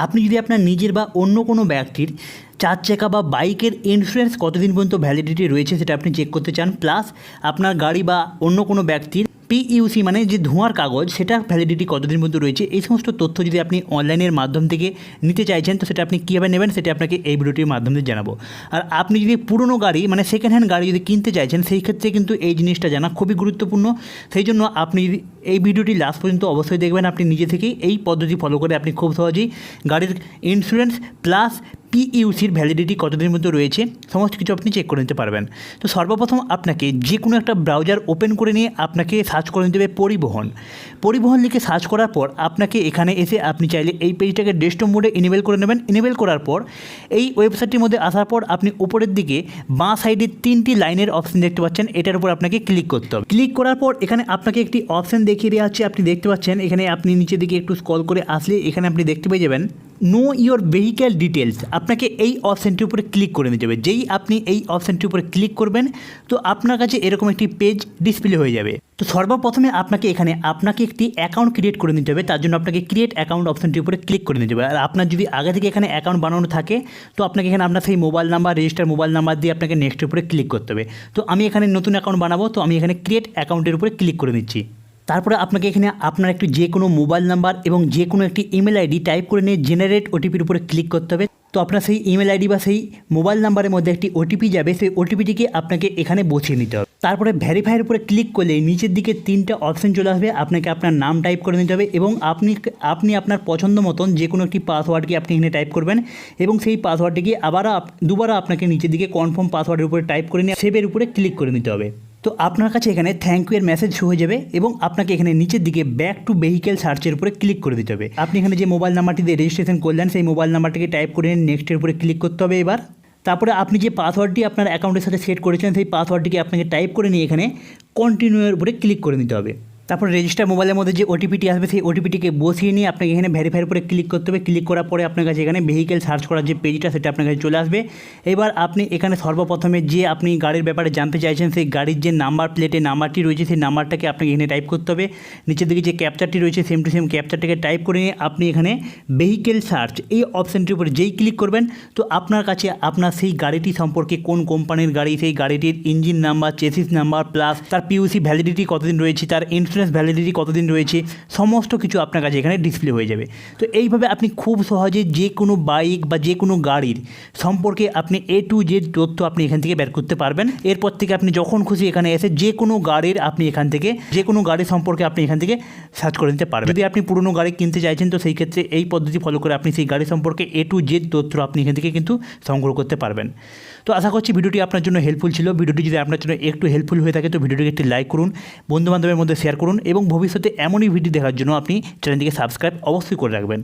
আপনি যদি আপনার নিজের বা অন্য কোনো ব্যক্তির চার চাকা বা বাইকের ইন্স্যুরেন্স কতদিন পর্যন্ত ভ্যালিডিটি রয়েছে সেটা আপনি চেক করতে চান প্লাস আপনার গাড়ি বা অন্য কোনো ব্যক্তির পিইউসি মানে যে ধোঁয়ার কাগজ, সেটা ভ্যালিডিটি কতদিন পর্যন্ত রয়েছে, এই সমস্ত তথ্য যদি আপনি অনলাইনের মাধ্যম থেকে নিতে চাইছেন, তো সেটা আপনি কীভাবে নেবেন, সেটা আপনাকে এই ভিডিওটির মাধ্যমে জানাব। আর আপনি যদি পুরনো গাড়ি মানে সেকেন্ড হ্যান্ড গাড়ি যদি কিনতে চাইছেন, সেই ক্ষেত্রে কিন্তু এই জিনিসটা জানা খুবই গুরুত্বপূর্ণ। সেই জন্য আপনি এই ভিডিওটি লাস্ট পর্যন্ত অবশ্যই দেখবেন, আপনি নিজে থেকেই এই পদ্ধতি ফলো করে আপনি খুব সহজেই গাড়ির ইন্স্যুরেন্স প্লাস পিইউসির ভ্যালিডিটি কতদিনের মধ্যে রয়েছে, সমস্ত কিছু আপনি চেক করে নিতে পারবেন। তো সর্বপ্রথম আপনাকে যে কোনো একটা ব্রাউজার ওপেন করে নিয়ে আপনাকে সার্চ করে নিতে হবে পরিবহন। পরিবহন লিখে সার্চ করার পর আপনাকে এখানে এসে আপনি চাইলে এই পেজটাকে ডেস্কটপ মোডে ইনেবল করে নেবেন। ইনেবল করার পর এই ওয়েবসাইটটির মধ্যে আসার পর আপনি উপরের দিকে বাঁ সাইডে তিনটি লাইনের অপশন দেখতে পাচ্ছেন। এটার উপর আপনাকে ক্লিক করতে হবে। ক্লিক করার পর এখানে আপনাকে একটি অপশন দেখিয়ে দেওয়া হচ্ছে। আপনি দেখতে পাচ্ছেন, এখানে আপনি নিচের দিকে একটু স্কল করে আসলে এখানে আপনি দেখতে পেয়ে যাবেন। নো ইওর ভেহিক্যাল ডিটেলস আপনাকে এই অপশানটির উপরে ক্লিক করে নিতে হবে। যেই আপনি এই অপশানটির উপরে ক্লিক করবেন, তো আপনার কাছে এরকম একটি পেজ ডিসপ্লে হয়ে যাবে। তো সর্বপ্রথমে আপনাকে এখানে আপনাকে একটি অ্যাকাউন্ট ক্রিয়েট করে নিতে হবে। তার জন্য আপনাকে ক্রিয়েট অ্যাকাউন্ট অপশানটির উপরে ক্লিক করে নিতে হবে। আর আপনার যদি আগে থেকে এখানে অ্যাকাউন্ট বানানো থাকে, তো আপনাকে এখানে আপনার সেই mobile number register mobile number দিয়ে আপনাকে নেক্সটের উপরে ক্লিক করতে হবে। তো আমি এখানে নতুন অ্যাকাউন্ট বানাবো, তো আমি এখানে ক্রিয়েট অ্যাকাউন্টের উপরে ক্লিক করে নিচ্ছি। তারপরে আপনাকে এখানে আপনার একটি যে কোনো মোবাইল নাম্বার এবং যে কোনো একটি ইমেল আইডি টাইপ করে নিয়ে জেনারেট ওটিপির উপরে ক্লিক করতে হবে। তো আপনার সেই ইমেল আইডি বা সেই মোবাইল নাম্বারের মধ্যে একটি ওটিপি যাবে, সেই ওটিপিটিকে আপনাকে এখানে বসিয়ে নিতে হবে। তারপরে ভ্যারিফাইয়ের উপরে ক্লিক করলে নিচের দিকে তিনটা অপশন চলে আসবে, আপনাকে আপনার নাম টাইপ করে নিতে হবে এবং আপনি আপনি আপনার পছন্দ মতন যে কোনো একটি পাসওয়ার্ডকে আপনি এখানে টাইপ করবেন এবং সেই পাসওয়ার্ডটিকে আবারও দুবারও আপনাকে নিচের দিকে কনফার্ম পাসওয়ার্ডের উপরে টাইপ করে নিয়ে সেভের উপরে ক্লিক করে নিতে হবে। তো আপনার কাছে এখানে থ্যাংক ইউ এর মেসেজ শো হয়ে যাবে এবং আপনাকে এখানে নিচের দিকে ব্যাক টু ভেহিকেল সার্চের উপরে ক্লিক করে দিতে হবে। আপনি এখানে যে মোবাইল নাম্বারটি দিয়ে রেজিস্ট্রেশন করলেন, সেই মোবাইল নাম্বারটিকে টাইপ করে নেক্সটের উপরে ক্লিক করতে হবে এবার। তারপরে আপনি যে পাসওয়ার্ডটি আপনার অ্যাকাউন্টের সাথে সেট করেছেন, সেই পাসওয়ার্ডটিকে আপনাকে টাইপ করে নিয়ে এখানে কন্টিনিউয়ের উপরে ক্লিক করে নিতে হবে। তারপর রেজিস্টার মোবাইলের মধ্যে যে ওটিপিটি আসবে, সেই ওটিপিটিকে বসিয়ে নিয়ে আপনাকে এখানে ভেরিফাইয়ের উপরে ক্লিক করতে হবে। ক্লিক করার পরে আপনার কাছে এখানে ভেহিকেল সার্চ করার যে পেজটা সেটা আপনার কাছে চলে আসবে। এবার আপনি এখানে সর্বপ্রথমে যে আপনি গাড়ির ব্যাপারে জানতে চাইছেন, সেই গাড়ির যে নাম্বার প্লেটে নাম্বারটি রয়েছে, সেই নাম্বারটাকে আপনাকে এখানে টাইপ করতে হবে। নিচের দিকে যে ক্যাপচারটি রয়েছে সেম টু সেম ক্যাপচারটাকে টাইপ করে নিয়ে আপনি এখানে ভেহিকেল সার্চ এই অপশানটির উপরে যেই ক্লিক করবেন, তো আপনার কাছে আপনার সেই গাড়িটি সম্পর্কে কোন কোম্পানির গাড়ি, সেই গাড়িটির engine number chassis number plus তার পিউসি ভ্যালিডিটি কতদিন রয়েছে, তার ইন্স্যুরেন্স ভ্যালিডিটি কতদিন রয়েছে, সমস্ত কিছু আপনার কাছে এখানে ডিসপ্লে হয়ে যাবে। তো এইভাবে আপনি খুব সহজে যে কোনো বাইক বা যে কোনো গাড়ির সম্পর্কে আপনি এ টু জেড তথ্য আপনি এখান থেকে বের করতে পারবেন। এরপর থেকে আপনি যখন খুশি এখানে এসে যে কোনো গাড়ির আপনি এখান থেকে, যে কোনো গাড়ি সম্পর্কে আপনি এখান থেকে সার্চ করে নিতে পারবেন। যদি আপনি পুরনো গাড়ি কিনতে চাইছেন, তো সেই ক্ষেত্রে এই পদ্ধতি ফলো করে আপনি সেই গাড়ি সম্পর্কে এ টু জেড তথ্য আপনি এখান থেকে কিন্তু সংগ্রহ করতে পারবেন। তো আশা করছি ভিডিওটি আপনার জন্য হেল্পফুল ছিল। ভিডিওটি যদি আপনার জন্য একটু হেল্পফুল হয়ে থাকে, তো ভিডিওটিকে একটি লাইক করুন। বন্ধুবান্ধবের মধ্যে শেয়ার করুন এবং ভবিষ্যতে এমনই ভিডিও দেখার জন্য আপনি চ্যানেলটিকে সাবস্ক্রাইব অবশ্যই করে রাখবেন।